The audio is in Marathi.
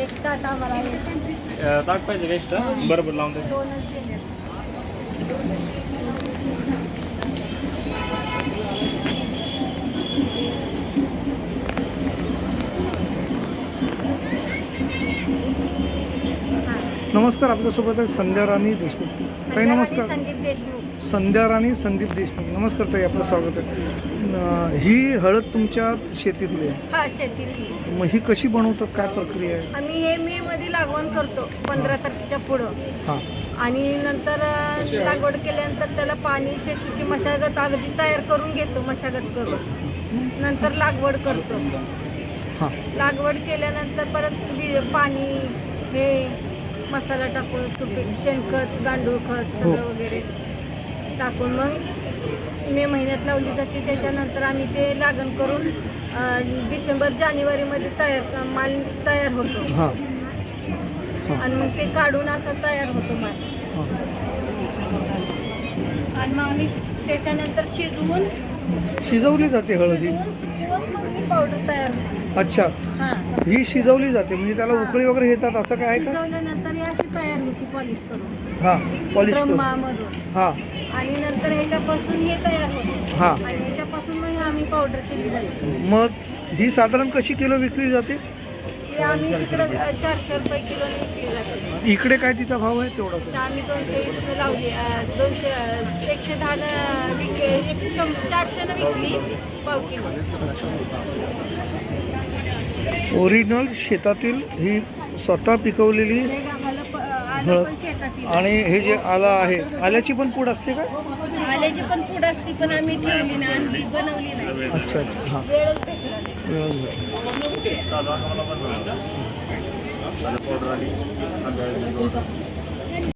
एक ताट आम्हाला हे अ, ताट पाहिजे का एक्स्ट्रा बरं बरं लावून दे दोनच दिले नमस्कार आपल्यासोबत आहे संध्या राणी देशमुख. ताई नमस्कार. संदीप देशमुख. संध्या राणी संदीप देशमुख. नमस्कार ताई आपलं स्वागत आहे. ही हळद तुमच्या शेतीतली आहे. हा शेतीतली. मग ही कशी बनवतात? काय प्रक्रिया आहे? आम्ही हे मे मध्ये लागवण करतो पंधरा तारखेच्या पुढं. हां. आणि नंतर अ, लागवड केल्यानंतर त्याला पाणी शेतीची मशागत अगदी तयार करून घेतो मशागत करून. नंतर लागवड करतो. हां. लागवड केल्यानंतर परत बी- पाणी हे मसाला टाकून सुपीक शेणखत गांडूळ खत हो. सगळं वगैरे टाकून मग मे महिन्यात लावली जाते. त्याच्यानंतर आम्ही ते लागण करून डिसेंबर जानेवारीमध्ये तयार माल तयार होतो. हां. आणि मग ते काढून असं तयार होतो माल. हां. आणि मग आम्ही त्याच्यानंतर शिजवून शिजवली जाते हळद. पावडर तयार अच्छा. हां. शिजवली जाते. म्हणजे त्याला उकळी वगैरे येतात असं काय शिजवल्यानंतर हे अशी तयार होती पॉलिश करून. हां पॉलिश करून. हां. आणि नंतर ह्याच्यापासून हे तयार होते. हां. आणि ह्याच्यापासून मग आम्ही पावडर केली जाते. मग ही साधारण कशी किलो विकली जाते? हे आम्ही तिकडं अ, चारशे रुपये किलो विकली जाते. इकडे काय तिचा भाव आहे तेवढाच तर आम्ही दोनशे वीस लावली अ, दोनशे अ, एकशे दहाला विक एक शं चारशेनं विकली पाव किलो. ओरिजिनल शेतातील ही स्वतः पिकवलेली हळद. आणि हे जे आलं आहे आल्याची पण पूड असते का? आल्याची पण पूड असती पण आम्ही ठेवली नाही आणली बनवली नाही. अच्छा अच्छा हां. वेळच